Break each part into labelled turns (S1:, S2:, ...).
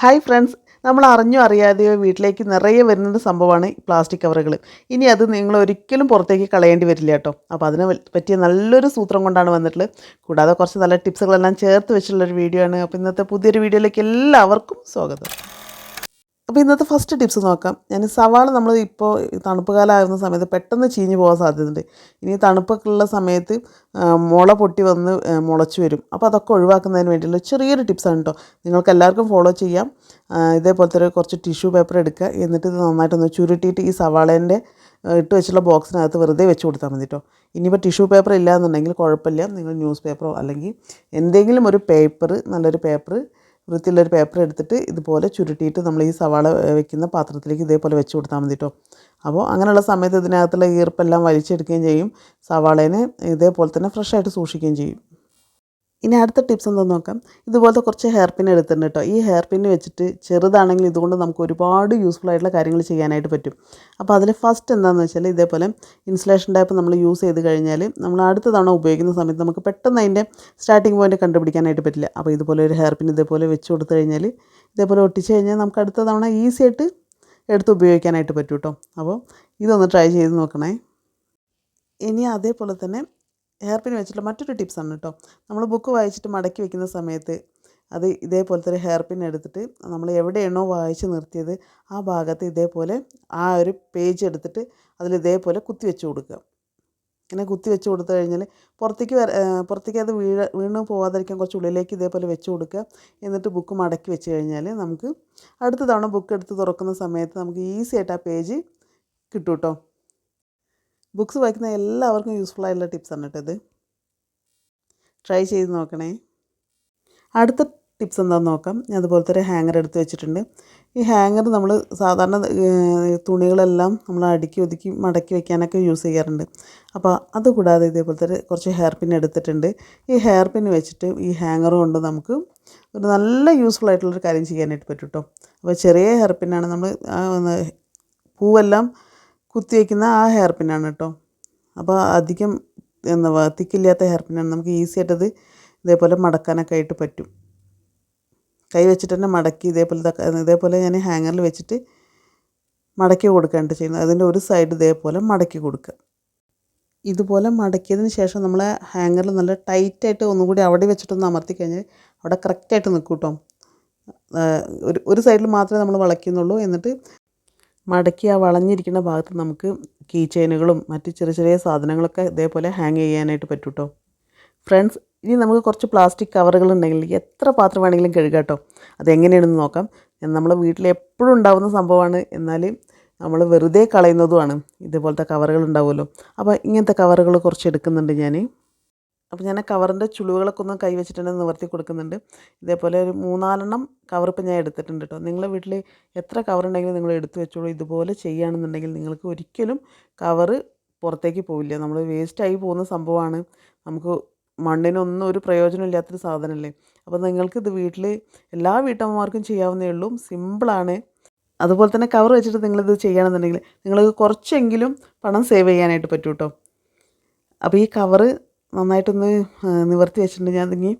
S1: Hi friends. നമ്മൾ അറിഞ്ഞോ അറിയാതെയോ വീട്ടിലേക്ക് നിറയെ വരുന്ന സംഭവമാണ് പ്ലാസ്റ്റിക് കവറുകൾ. ഇനി അത് നിങ്ങൾ ഒരിക്കലും പുറത്തേക്ക് കളയേണ്ടി വരില്ല കേട്ടോ. അപ്പോൾ അതിനെ പറ്റിയ നല്ലൊരു സൂത്രം കൊണ്ടാണ് വന്നിട്ടുള്ളത്. കൂടാതെ കുറച്ച് നല്ല ടിപ്സുകളെല്ലാം ചേർത്ത് വെച്ചിട്ടുള്ളൊരു വീഡിയോ ആണ്. അപ്പോൾ ഇന്നത്തെ പുതിയൊരു വീഡിയോയിലേക്ക് എല്ലാവർക്കും സ്വാഗതം. അപ്പോൾ ഇന്നത്തെ ഫസ്റ്റ് ടിപ്സ് നോക്കാം. ഞാൻ സവാള നമ്മൾ ഇപ്പോൾ തണുപ്പ് കാലമാകുന്ന സമയത്ത് പെട്ടെന്ന് ചീഞ്ഞ് പോകാൻ സാധ്യതയുണ്ട്. ഇനി തണുപ്പൊക്കെ ഉള്ള സമയത്ത് മുള പൊട്ടി വന്ന് മുളച്ചു വരും. അപ്പോൾ അതൊക്കെ ഒഴിവാക്കുന്നതിന് വേണ്ടിയുള്ള ചെറിയൊരു ടിപ്സാണ് കേട്ടോ നിങ്ങൾക്ക് എല്ലാവർക്കും ഫോളോ ചെയ്യാം. ഇതേപോലത്തെ ഒരു കുറച്ച് ടിഷ്യൂ പേപ്പർ എടുക്കുക. എന്നിട്ട് ഇത് നന്നായിട്ടൊന്ന് ചുരുട്ടിയിട്ട് ഈ സവാളേന്റെ ഇട്ട് വെച്ചുള്ള ബോക്സിനകത്ത് വെറുതെ വെച്ച് കൊടുത്താൽ മതി കേട്ടോ ഇനിയിപ്പോൾ ടിഷ്യൂ പേപ്പർ ഇല്ല എന്നുണ്ടെങ്കിൽ കുഴപ്പമില്ല. നിങ്ങൾ ന്യൂസ് പേപ്പറോ അല്ലെങ്കിൽ എന്തെങ്കിലും ഒരു പേപ്പർ നല്ലൊരു പേപ്പർ വൃത്തിയുള്ളൊരു പേപ്പർ എടുത്തിട്ട് ഇതുപോലെ ചുരുട്ടിയിട്ട് നമ്മൾ ഈ സവാള വെക്കുന്ന പാത്രത്തിലേക്ക് ഇതേപോലെ വെച്ച് കൊടുത്താൽ മതി കേട്ടോ അപ്പോൾ അങ്ങനെയുള്ള സമയത്ത് ഇതിനകത്തുള്ള ഈർപ്പെല്ലാം വലിച്ചെടുക്കുകയും ചെയ്യും. സവാളേനെ ഇതേപോലെ തന്നെ ഫ്രഷായിട്ട് സൂക്ഷിക്കുകയും ചെയ്യും. ഇനി അടുത്ത ടിപ്സ് എന്തെന്ന് നോക്കാം. ഇതുപോലത്തെ കുറച്ച് ഹെയർ പിൻ എടുത്തിട്ടുണ്ട് കേട്ടോ ഈ ഹെയർ പിൻ വെച്ചിട്ട് ചെറുതാണെങ്കിൽ ഇതുകൊണ്ട് നമുക്ക് ഒരുപാട് യൂസ്ഫുൾ ആയിട്ടുള്ള കാര്യങ്ങൾ ചെയ്യാനായിട്ട് പറ്റും. അപ്പോൾ അതിൽ ഫസ്റ്റ് എന്താണെന്ന് വെച്ചാൽ ഇതേപോലെ ഇൻസുലേഷൻ ടൈപ്പ് നമ്മൾ യൂസ് ചെയ്ത് കഴിഞ്ഞാൽ നമ്മൾ അടുത്ത തവണ ഉപയോഗിക്കുന്ന സമയത്ത് നമുക്ക് പെട്ടെന്ന് അതിന്റെ സ്റ്റാർട്ടിങ് പോയിന്റ് കണ്ടുപിടിക്കാനായിട്ട് പറ്റില്ല. അപ്പോൾ ഇതുപോലെ ഒരു ഹെയർ പിൻ ഇതേപോലെ വെച്ച് കൊടുത്തു കഴിഞ്ഞാൽ ഇതേപോലെ ഒട്ടിച്ച് കഴിഞ്ഞാൽ നമുക്ക് അടുത്ത തവണ ഈസി ആയിട്ട് എടുത്ത് ഉപയോഗിക്കാനായിട്ട് പറ്റും കേട്ടോ അപ്പോൾ ഇതൊന്ന് ട്രൈ ചെയ്ത് നോക്കണേ. ഇനി അതേപോലെ തന്നെ ഹെയർ പിൻ വെച്ചിട്ടുള്ള മറ്റൊരു ടിപ്സാണ് കേട്ടോ നമ്മൾ ബുക്ക് വായിച്ചിട്ട് മടക്കി വെക്കുന്ന സമയത്ത് അത് ഇതേപോലത്തെ ഒരു ഹെയർപിൻ എടുത്തിട്ട് നമ്മൾ എവിടെയാണോ വായിച്ച് നിർത്തിയത് ആ ഭാഗത്ത് ഇതേപോലെ ആ ഒരു പേജ് എടുത്തിട്ട് അതിൽ ഇതേപോലെ കുത്തി കൊടുക്കുക. ഇങ്ങനെ കുത്തി വെച്ച് കൊടുത്തു കഴിഞ്ഞാൽ പുറത്തേക്ക് വര പുറത്തേക്ക് അത് വീഴ വീണ് പോകാതിരിക്കാൻ കുറച്ച് ഉള്ളിലേക്ക് ഇതേപോലെ വെച്ച് കൊടുക്കുക. എന്നിട്ട് ബുക്ക് മടക്കി വെച്ച് കഴിഞ്ഞാൽ നമുക്ക് അടുത്ത തവണ ബുക്ക് എടുത്ത് തുറക്കുന്ന സമയത്ത് നമുക്ക് ഈസി ആയിട്ട് ആ പേജ് കിട്ടും കേട്ടോ ബുക്സ് വായിക്കുന്ന എല്ലാവർക്കും യൂസ്ഫുൾ ആയിട്ടുള്ള ടിപ്സാണ് കേട്ടോ ഇത്. ട്രൈ ചെയ്ത് നോക്കണേ. അടുത്ത ടിപ്സ് എന്താണെന്ന് നോക്കാം. ഞാൻ അതുപോലത്തെ ഒരു ഹാങ്ങർ എടുത്ത് വെച്ചിട്ടുണ്ട്. ഈ ഹാങ്ങർ നമ്മൾ സാധാരണ തുണികളെല്ലാം നമ്മൾ അടുക്കി ഒതുക്കി മടക്കി വെക്കാനൊക്കെ യൂസ് ചെയ്യാറുണ്ട്. അപ്പോൾ അതുകൂടാതെ ഇതേപോലത്തെ കുറച്ച് ഹെയർ പിൻ എടുത്തിട്ടുണ്ട്. ഈ ഹെയർ പിൻ വെച്ചിട്ട് ഈ ഹാങ്ങർ കൊണ്ട് നമുക്ക് ഒരു നല്ല യൂസ്ഫുൾ ആയിട്ടുള്ളൊരു കാര്യം ചെയ്യാനായിട്ട് പറ്റും കേട്ടോ അപ്പോൾ ചെറിയ ഹെയർ പിന്നാണ് നമ്മൾ പൂവെല്ലാം കുത്തി വയ്ക്കുന്ന ആ ഹെയർ പിന്നാണ് കേട്ടോ. അപ്പോൾ അധികം എന്താ തിക്കില്ലാത്ത ഹെയർ പിന്നാണ് നമുക്ക് ഈസി ആയിട്ടത് ഇതേപോലെ മടക്കാനൊക്കെ ആയിട്ട് പറ്റും. കൈ വെച്ചിട്ട് തന്നെ മടക്കി ഇതേപോലെ ഇതേപോലെ ഞാൻ ഹാങ്ങറിൽ വെച്ചിട്ട് മടക്കി കൊടുക്കുകയാണ് ചെയ്യുന്നത്. അതിന്റെ ഒരു സൈഡ് ഇതേപോലെ മടക്കി കൊടുക്കുക. ഇതുപോലെ മടക്കിയതിന് ശേഷം നമ്മൾ ഹാങ്ങറിൽ നല്ല ടൈറ്റായിട്ട് ഒന്നുകൂടി അവിടെ വെച്ചിട്ടൊന്ന് അമർത്തി കഴിഞ്ഞാൽ അവിടെ കറക്റ്റായിട്ട് നിൽക്കും കേട്ടോ. ഒരു ഒരു സൈഡിൽ മാത്രമേ നമ്മൾ വളയ്ക്കുന്നുള്ളൂ. എന്നിട്ട് മടക്കി ആ വളഞ്ഞിരിക്കുന്ന ഭാഗത്ത് നമുക്ക് കീ ചെയിനുകളും മറ്റ് ചെറിയ ചെറിയ സാധനങ്ങളൊക്കെ ഇതേപോലെ ഹാങ് ചെയ്യാനായിട്ട് പറ്റും കേട്ടോ ഫ്രണ്ട്സ് ഇനി നമുക്ക് കുറച്ച് പ്ലാസ്റ്റിക് കവറുകൾ ഉണ്ടെങ്കിൽ എത്ര പാത്രം വേണമെങ്കിലും കഴുകാം കേട്ടോ. അതെങ്ങനെയാണെന്ന് നോക്കാം. നമ്മളെ വീട്ടിൽ എപ്പോഴും ഉണ്ടാകുന്ന സംഭവമാണ്. എന്നാൽ നമ്മൾ വെറുതെ കളയുന്നതുമാണ്. ഇതുപോലത്തെ കവറുകൾ ഉണ്ടാവുമല്ലോ. അപ്പോൾ ഇങ്ങനത്തെ കവറുകൾ കുറച്ച് എടുക്കുന്നുണ്ട് ഞാൻ. അപ്പോൾ ഞാൻ കവറിന്റെ ചുളിവുകളൊക്കെ ഒന്ന് കൈ വെച്ചിട്ട് നിവർത്തി കൊടുക്കുന്നുണ്ട്. ഇതേപോലെ ഒരു മൂന്നാലെണ്ണം കവർ ഇപ്പം ഞാൻ എടുത്തിട്ടുണ്ട് കേട്ടോ. നിങ്ങളുടെ വീട്ടിൽ എത്ര കവർ ഉണ്ടെങ്കിലും നിങ്ങൾ എടുത്തു വെച്ചോളൂ. ഇതുപോലെ ചെയ്യുകയാണെന്നുണ്ടെങ്കിൽ നിങ്ങൾക്ക് ഒരിക്കലും കവറ് പുറത്തേക്ക് പോവില്ല. നമ്മൾ വേസ്റ്റായി പോകുന്ന സംഭവമാണ്. നമുക്ക് മണ്ണിനൊന്നും ഒരു പ്രയോജനമില്ലാത്തൊരു സാധനമല്ലേ? അപ്പോൾ നിങ്ങൾക്ക് ഇത് വീട്ടിൽ എല്ലാ വീട്ടമ്മമാർക്കും ചെയ്യാവുന്നേ ഉള്ളൂ. സിമ്പിളാണ് അതുപോലെ തന്നെ കവർ വെച്ചിട്ട് നിങ്ങളിത് ചെയ്യുകയാണെന്നുണ്ടെങ്കിൽ നിങ്ങൾക്ക് കുറച്ചെങ്കിലും പണം സേവ് ചെയ്യാനായിട്ട് പറ്റും കേട്ടോ. അപ്പോൾ ഈ കവറ് നന്നായിട്ടൊന്ന് നിവർത്തി വെച്ചിട്ടുണ്ട്. ഞാൻ അതിങ്ങി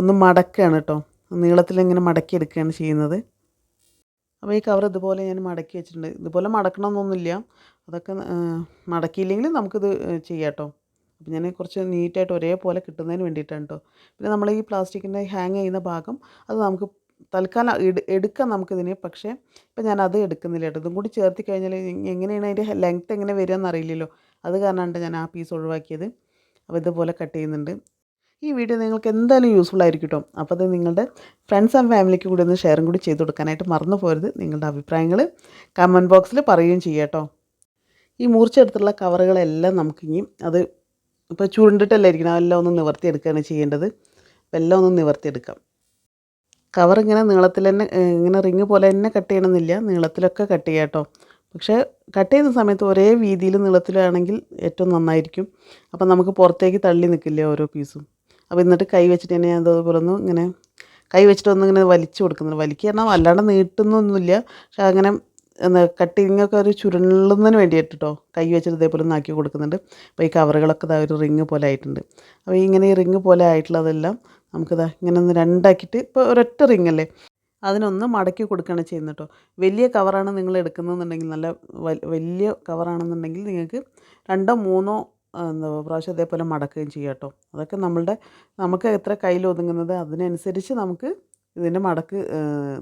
S1: ഒന്ന് മടക്കുകയാണ് കേട്ടോ. നീളത്തിലിങ്ങനെ മടക്കി എടുക്കുകയാണ് ചെയ്യുന്നത്. അപ്പോൾ ഈ കവർ ഇതുപോലെ ഞാൻ മടക്കി വെച്ചിട്ടുണ്ട്. ഇതുപോലെ മടക്കണമെന്നൊന്നുമില്ല. അതൊക്കെ മടക്കിയില്ലെങ്കിലും നമുക്കിത് ചെയ്യാം കേട്ടോ. അപ്പോൾ ഞാൻ കുറച്ച് നീറ്റായിട്ട് ഒരേപോലെ കിട്ടുന്നതിന് വേണ്ടിയിട്ടാണ് കേട്ടോ. പിന്നെ നമ്മൾ ഈ പ്ലാസ്റ്റിക്കിന്റെ ഹാങ് ചെയ്യുന്ന ഭാഗം അത് നമുക്ക് തൽക്കാലം എടു എടുക്കാം നമുക്കിതിനെ. പക്ഷേ ഇപ്പം ഞാൻ അത് എടുക്കുന്നില്ല കേട്ടോ. ഇതും കൂടി ചേർത്തി കഴിഞ്ഞാൽ എങ്ങനെയാണ് അതിന്റെ ലെങ്ത്ത് എങ്ങനെ വരിക എന്നറിയില്ലല്ലോ. അത് കാരണമാണ് ഞാൻ ആ പീസ് ഒഴിവാക്കിയത്. അപ്പോൾ ഇതുപോലെ കട്ട് ചെയ്യുന്നുണ്ട്. ഈ വീഡിയോ നിങ്ങൾക്ക് എന്തായാലും യൂസ്ഫുൾ ആയിരിക്കും കേട്ടോ അപ്പോൾ അത് നിങ്ങളുടെ ഫ്രണ്ട്സ് ആൻഡ് ഫാമിലിക്ക് കൂടി ഒന്ന് ഷെയറും കൂടി ചെയ്ത് കൊടുക്കാനായിട്ട് മറന്നു പോരുത്. നിങ്ങളുടെ അഭിപ്രായങ്ങൾ കമന്റ് ബോക്സിൽ പറയുകയും ചെയ്യാം ഈ മൂർച്ചെടുത്തുള്ള കവറുകളെല്ലാം നമുക്കിനി അത് ഇപ്പോൾ ചുരുണ്ടിട്ടല്ലേ ഇരിക്കണം? അതെല്ലാം ഒന്ന് നിവർത്തിയെടുക്കുകയാണ് ചെയ്യേണ്ടത്. അപ്പോൾ എല്ലാം ഒന്ന് നിവർത്തിയെടുക്കാം. കവർ ഇങ്ങനെ നീളത്തിൽ തന്നെ ഇങ്ങനെ റിങ് പോലെ തന്നെ കട്ട് ചെയ്യണമെന്നില്ല. നീളത്തിലൊക്കെ കട്ട് ചെയ്യാം കേട്ടോ പക്ഷേ കട്ട് ചെയ്യുന്ന സമയത്ത് ഒരേ വീതിയിൽ നീളത്തിലാണെങ്കിൽ ഏറ്റവും നന്നായിരിക്കും. അപ്പം നമുക്ക് പുറത്തേക്ക് തള്ളി നിൽക്കില്ല ഓരോ പീസും. അപ്പോൾ എന്നിട്ട് കൈ വെച്ചിട്ട് തന്നെ അതുപോലെ ഒന്ന് ഇങ്ങനെ കൈ വെച്ചിട്ട് ഒന്ന് ഇങ്ങനെ വലിച്ചു കൊടുക്കുന്നുണ്ട്. വലിക്കുക കാരണം വല്ലാണ്ട് നീട്ടുന്നൊന്നുമില്ല. പക്ഷെ അങ്ങനെ എന്താ കട്ടിങ് ഒക്കെ ഒരു ചുരുളുന്നതിന് വേണ്ടിയിട്ട് കേട്ടോ കൈ വെച്ചിട്ട് ഇതേപോലെ ഒന്ന് ആക്കി കൊടുക്കുന്നുണ്ട്. അപ്പോൾ ഈ കവറുകളൊക്കെ ഇതാ ഒരു റിങ് പോലെ ആയിട്ടുണ്ട്. അപ്പോൾ ഇങ്ങനെ ഈ റിങ് പോലെ ആയിട്ടുള്ളതെല്ലാം നമുക്കിതാ ഇങ്ങനെ ഒന്ന് രണ്ടാക്കിയിട്ട് ഇപ്പോൾ ഒരൊറ്റ റിങ് അല്ലേ അതിനൊന്ന് മടക്കി കൊടുക്കുകയാണ് ചെയ്യുന്നത് കേട്ടോ. വലിയ കവറാണ് നിങ്ങൾ എടുക്കുന്നതെന്നുണ്ടെങ്കിൽ നല്ല വലിയ കവറാണെന്നുണ്ടെങ്കിൽ നിങ്ങൾക്ക് രണ്ടോ മൂന്നോ എന്താ പ്രാവശ്യം അതേപോലെ മടക്കുകയും ചെയ്യാം കേട്ടോ. അതൊക്കെ നമ്മളുടെ നമുക്ക് എത്ര കയ്യിൽ ഒതുങ്ങുന്നത് അതിനനുസരിച്ച് നമുക്ക് ഇതിന്റെ മടക്ക്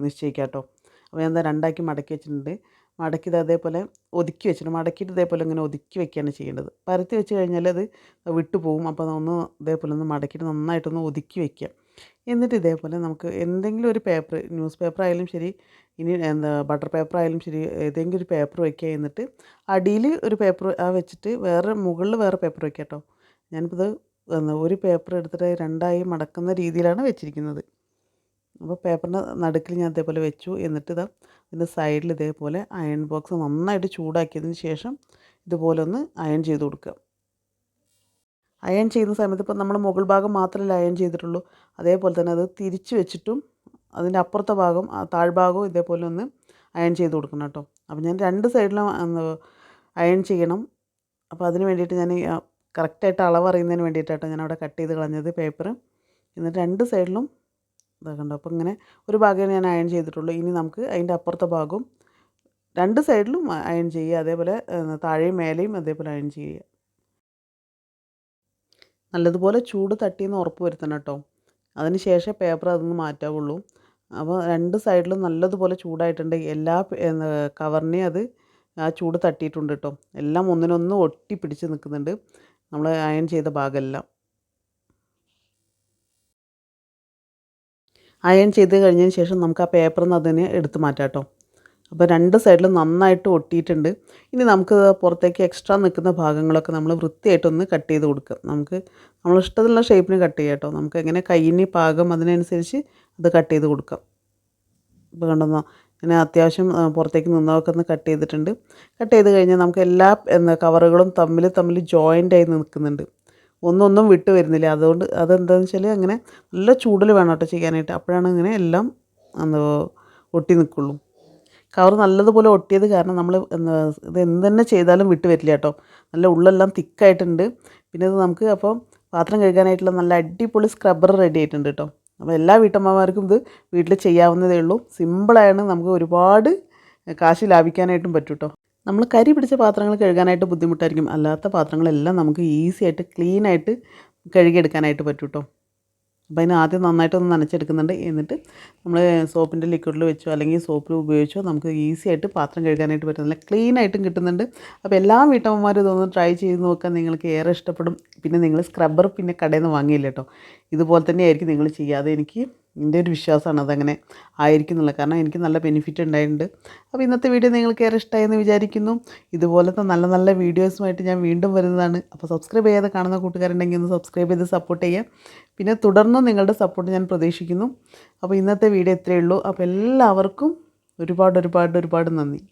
S1: നിശ്ചയിക്കാം കേട്ടോ. അപ്പോൾ ഞാൻ എന്താ രണ്ടാക്കി മടക്കി വെച്ചിട്ടുണ്ട്. മടക്കി ഇത് അതേപോലെ ഒതുക്കി വെച്ചിട്ട് മടക്കിയിട്ട് ഇതേപോലെ ഇങ്ങനെ ഒതുക്കി വെക്കുകയാണ് ചെയ്യേണ്ടത്. പരത്തി വെച്ച് കഴിഞ്ഞാൽ അത് വിട്ടു പോകും അപ്പോൾ ഒന്ന് ഇതേപോലെ ഒന്ന് മടക്കിയിട്ട് നന്നായിട്ടൊന്ന് ഒതുക്കി വെക്കുക എന്നിട്ട് ഇതേപോലെ നമുക്ക് എന്തെങ്കിലും ഒരു പേപ്പർ ന്യൂസ് പേപ്പർ ആയാലും ശരി ഇനി എന്താ ബട്ടർ പേപ്പർ ആയാലും ശരി ഏതെങ്കിലും ഒരു പേപ്പർ വയ്ക്കുക എന്നിട്ട് അടിയിൽ ഒരു പേപ്പർ ആ വെച്ചിട്ട് വേറെ മുകളിൽ വേറെ പേപ്പർ വയ്ക്കുക കേട്ടോ. ഞാനിപ്പോൾ ഇത് ഒരു പേപ്പർ എടുത്തിട്ട് രണ്ടായി മടക്കുന്ന രീതിയിലാണ് വെച്ചിരിക്കുന്നത്. അപ്പോൾ പേപ്പറിന്റെ നടുക്കിൽ ഞാൻ ഇതേപോലെ വെച്ചു എന്നിട്ട് ഇതാ ഇതിന്റെ സൈഡിൽ ഇതേപോലെ അയൺ ബോക്സ് നന്നായിട്ട് ചൂടാക്കിയതിന് ശേഷം ഇതുപോലെ ഒന്ന് അയൺ ചെയ്ത് കൊടുക്കുക. അയൺ ചെയ്യുന്ന സമയത്ത് ഇപ്പോൾ നമ്മൾ മുകൾ ഭാഗം മാത്രമല്ല അയൺ ചെയ്തിട്ടുള്ളൂ. അതേപോലെ തന്നെ അത് തിരിച്ച് വെച്ചിട്ടും അതിന്റെ അപ്പുറത്തെ ഭാഗം താഴ്ഭാഗവും ഇതേപോലെ ഒന്ന് അയൺ ചെയ്ത് കൊടുക്കണം കേട്ടോ. അപ്പോൾ ഞാൻ രണ്ട് സൈഡിലും അയൺ ചെയ്യണം. അപ്പോൾ അതിന് വേണ്ടിയിട്ട് ഞാൻ കറക്റ്റായിട്ട് അളവ് അറിയുന്നതിന് വേണ്ടിയിട്ടാട്ടോ ഞാൻ അവിടെ കട്ട് ചെയ്ത് കളഞ്ഞത് പേപ്പർ എന്നിട്ട് രണ്ട് സൈഡിലും ഇതാക്കണ്ടോ അപ്പോൾ ഇങ്ങനെ ഒരു ഭാഗമേ ഞാൻ അയൺ ചെയ്തിട്ടുള്ളൂ. ഇനി നമുക്ക് അതിന്റെ അപ്പുറത്തെ ഭാഗവും രണ്ട് സൈഡിലും അയൺ ചെയ്യുക. അതേപോലെ താഴെയും മേലെയും അതേപോലെ അയൺ ചെയ്യുക. നല്ലതുപോലെ ചൂട് തട്ടിയെന്ന് ഉറപ്പ് വരുത്തണം കേട്ടോ. അതിന് ശേഷം പേപ്പർ അതൊന്ന് മാറ്റാവുള്ളൂ. അപ്പോൾ രണ്ട് സൈഡിലും നല്ലതുപോലെ ചൂടായിട്ടുണ്ട്. എല്ലാ കവറിനെയും അത് ആ ചൂട് തട്ടിയിട്ടുണ്ട് കേട്ടോ. എല്ലാം ഒന്നിനൊന്ന് ഒട്ടി പിടിച്ച് നിൽക്കുന്നുണ്ട്. നമ്മൾ അയൺ ചെയ്ത ഭാഗമെല്ലാം. അയൺ ചെയ്ത് കഴിഞ്ഞതിന് ശേഷം നമുക്ക് ആ പേപ്പറിൽ നിന്ന് അതിനെ എടുത്ത് മാറ്റാം കേട്ടോ. അപ്പോൾ രണ്ട് സൈഡിലും നന്നായിട്ട് ഒട്ടിയിട്ടുണ്ട്. ഇനി നമുക്ക് പുറത്തേക്ക് എക്സ്ട്രാ നിൽക്കുന്ന ഭാഗങ്ങളൊക്കെ നമ്മൾ വൃത്തിയായിട്ടൊന്ന് കട്ട് ചെയ്ത് കൊടുക്കാം. നമുക്ക് നമ്മൾ ഇഷ്ടത്തിലുള്ള ഷേപ്പിന് കട്ട് ചെയ്യാം കേട്ടോ നമുക്ക് എങ്ങനെ കയ്യിന് പാകം അതിനനുസരിച്ച് അത് കട്ട് ചെയ്ത് കൊടുക്കാം. ഇപ്പോൾ കണ്ടെന്നോ ഇങ്ങനെ അത്യാവശ്യം പുറത്തേക്ക് നിന്നതൊക്കെ ഒന്ന് കട്ട് ചെയ്തിട്ടുണ്ട്. കട്ട് ചെയ്ത് കഴിഞ്ഞാൽ നമുക്ക് എല്ലാ എന്താ കവറുകളും തമ്മിൽ തമ്മിൽ ജോയിന്റ് ആയി നിൽക്കുന്നുണ്ട്. ഒന്നൊന്നും വിട്ട് വരുന്നില്ല. അതുകൊണ്ട് അതെന്താണെന്ന് വെച്ചാൽ അങ്ങനെ നല്ല ചൂടിൽ വേണം കേട്ടോ ചെയ്യാനായിട്ട്. അപ്പോഴാണ് ഇങ്ങനെ എല്ലാം എന്താ ഒട്ടി നിൽക്കുള്ളൂ. കവർ നല്ലതുപോലെ ഒട്ടിയത് കാരണം നമ്മൾ ഇത് എന്ത് തന്നെ ചെയ്താലും വിട്ട് വരില്ല കേട്ടോ. നല്ല ഉള്ളെല്ലാം തിക്കായിട്ടുണ്ട്. പിന്നെ ഇത് നമുക്ക് അപ്പോൾ പാത്രം കഴുകാനായിട്ടുള്ള നല്ല അടിപൊളി സ്ക്രബ്ബർ റെഡി ആയിട്ടുണ്ട് കേട്ടോ. അപ്പോൾ എല്ലാ വീട്ടമ്മമാർക്കും ഇത് വീട്ടിൽ ചെയ്യാവുന്നതേ ഉള്ളൂ. സിമ്പിളാണ് നമുക്ക് ഒരുപാട് കാശ് ലാഭിക്കാനായിട്ടും പറ്റും കേട്ടോ. നമ്മൾ കരി പിടിച്ച പാത്രങ്ങൾ കഴുകാനായിട്ട് ബുദ്ധിമുട്ടായിരിക്കും. അല്ലാത്ത പാത്രങ്ങളെല്ലാം നമുക്ക് ഈസി ആയിട്ട് ക്ലീൻ ആയിട്ട് കഴുകിയെടുക്കാനായിട്ട് പറ്റും കേട്ടോ. അപ്പോൾ അതിന് ആദ്യം നന്നായിട്ടൊന്ന് നനച്ചെടുക്കുന്നുണ്ട്. എന്നിട്ട് നമ്മൾ സോപ്പിന്റെ ലിക്വിഡിൽ വെച്ചോ അല്ലെങ്കിൽ സോപ്പിൽ ഉപയോഗിച്ചോ നമുക്ക് ഈസി ആയിട്ട് പാത്രം കഴുകാനായിട്ട് പറ്റുന്നില്ല നല്ല ക്ലീൻ ആയിട്ടും കിട്ടുന്നുണ്ട്. അപ്പോൾ എല്ലാ വീട്ടമ്മമാരും ഇതൊന്ന് ട്രൈ ചെയ്ത് നോക്കാൻ നിങ്ങൾക്ക് ഏറെ ഇഷ്ടപ്പെടും. പിന്നെ നിങ്ങൾ സ്ക്രബ്ബർ പിന്നെ കടയിൽ നിന്ന് വാങ്ങിയില്ല കേട്ടോ. ഇതുപോലെ തന്നെ ആയിരിക്കും നിങ്ങൾ ചെയ്യാതെ എനിക്ക് എന്റെ ഒരു വിശ്വാസമാണ് അതങ്ങനെ ആയിരിക്കും എന്നുള്ളത് കാരണം എനിക്ക് നല്ല ബെനിഫിറ്റ് ഉണ്ടായിട്ടുണ്ട്. അപ്പോൾ ഇന്നത്തെ വീഡിയോ നിങ്ങൾക്ക് ഏറെ ഇഷ്ടമായെന്ന് വിചാരിക്കുന്നു. ഇതുപോലത്തെ നല്ല നല്ല വീഡിയോസുമായിട്ട് ഞാൻ വീണ്ടും വരുന്നതാണ്. അപ്പോൾ സബ്സ്ക്രൈബ് ചെയ്യാതെ കാണുന്ന കൂട്ടുകാരുണ്ടെങ്കിൽ ഒന്ന് സബ്സ്ക്രൈബ് ചെയ്ത് സപ്പോർട്ട് ചെയ്യുക. പിന്നെ തുടർന്നും നിങ്ങളുടെ സപ്പോർട്ട് ഞാൻ പ്രതീക്ഷിക്കുന്നു. അപ്പോൾ ഇന്നത്തെ വീഡിയോ ഇത്രയേ ഉള്ളൂ. അപ്പോൾ എല്ലാവർക്കും ഒരുപാട് ഒരുപാട് ഒരുപാട് നന്ദി.